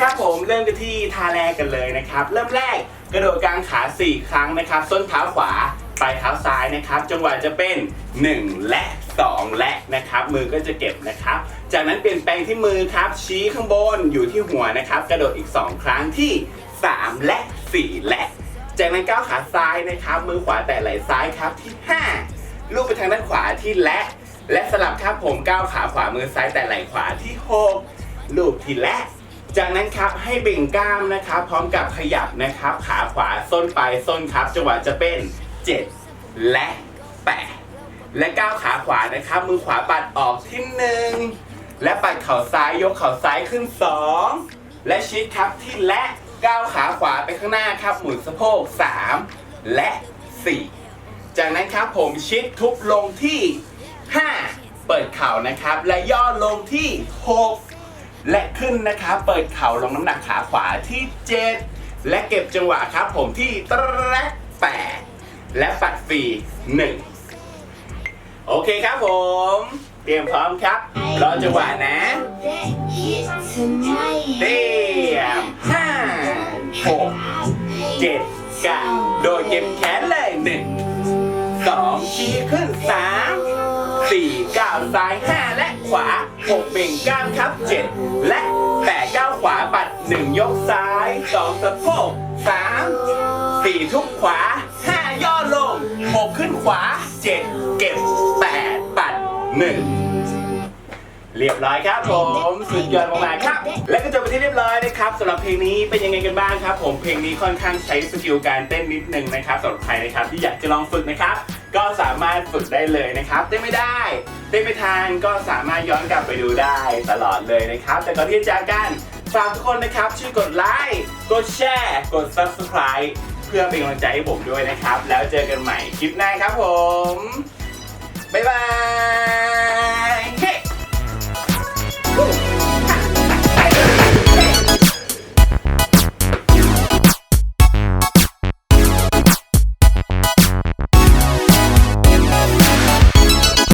ครับผมเริ่มกันที่ท่าแรกกันเลยนะครับ เริ่มแรกกระโดดกลางขา 4 ครั้งนะครับ ส้นเท้าขวาปลายเท้าซ้ายนะครับ จังหวะจะเป็น 1 และ 2 และนะครับ มือก็จะเก็บนะครับ จากนั้นเปลี่ยนแปลงที่มือครับ ชี้ข้างบนอยู่ที่หัวนะครับ กระโดดอีก 2 ครั้งที่ 3 และ 4 และ จากนั้นก้าวขาซ้ายนะครับ มือขวาแตะไหล่ซ้ายครับที่ 5 ลูกไปทางด้านขวาที่และ และสลับครับผมก้าวขาขวามือซ้ายแตะไหล่ขวาที่ 6 ลูกที่และ จากนั้นครับให้เบ่งกล้ามนะครับพร้อมกับขยับนะครับ ขาขวาส้นไปส้นครับจังหวะจะเป็น 7 และ 8 และก้าวขาขวานะครับ มือขวาปัดออกที่หนึ่งและปัดเข่าซ้ายยกเข่าซ้ายขึ้น 2 และชิดครับที่และก้าวขาขวาไปข้างหน้าครับหมุนสะโพก 3 และ 4 จากนั้นครับผมชิดทุบลงที่ 5 เปิดเข่านะครับ และย่อลงที่ 6 และขึ้นนะครับเปิดเข่าลงน้ำหนักขาขวาที่ 7 และเก็บจังหวะครับผมที่ตรัก8และปัดฟรี1โอเคครับผม เตรียมพร้อมครับ รอจังหวะนะเตรียมห้าหกเจ็ดก้าโดยเก็บแขนเลยหนึ่ง 4ก้าซ้าย 5 และขวา 6 เบ่งก้ามครับ 7 และ 8 ก้าขวาปัด 1 ยกซ้าย 2 สะโพก 3 4 ทุกขวา 5 ย่อลง 6 ขึ้นขวา 7 เก็บ 8 ปัด 1เรียบร้อยครับผมสุดยอดมากๆครับ และก็จบไปที่เรียบร้อยนะครับสำหรับเพลงนี้เป็นยังไงกันบ้างครับ ผมเพลงนี้ค่อนข้างใช้สกิลการเต้นนิดนึงนะครับสำหรับใครนะครับที่อยากจะลองฝึกนะครับ ก็สามารถฝึกได้เลยนะครับเต้นไม่ได้เต้นไม่ทันก็สามารถย้อนกลับไปดูได้ตลอดเลยนะครับ แต่ก่อนที่จะจากกันฝากทุกคนนะครับช่วยกดไลค์กดแชร์ กด subscribe เพื่อเป็นกำลังใจให้ผมด้วยนะครับ แล้วเจอกันใหม่คลิปหน้าครับผม บ๊ายบาย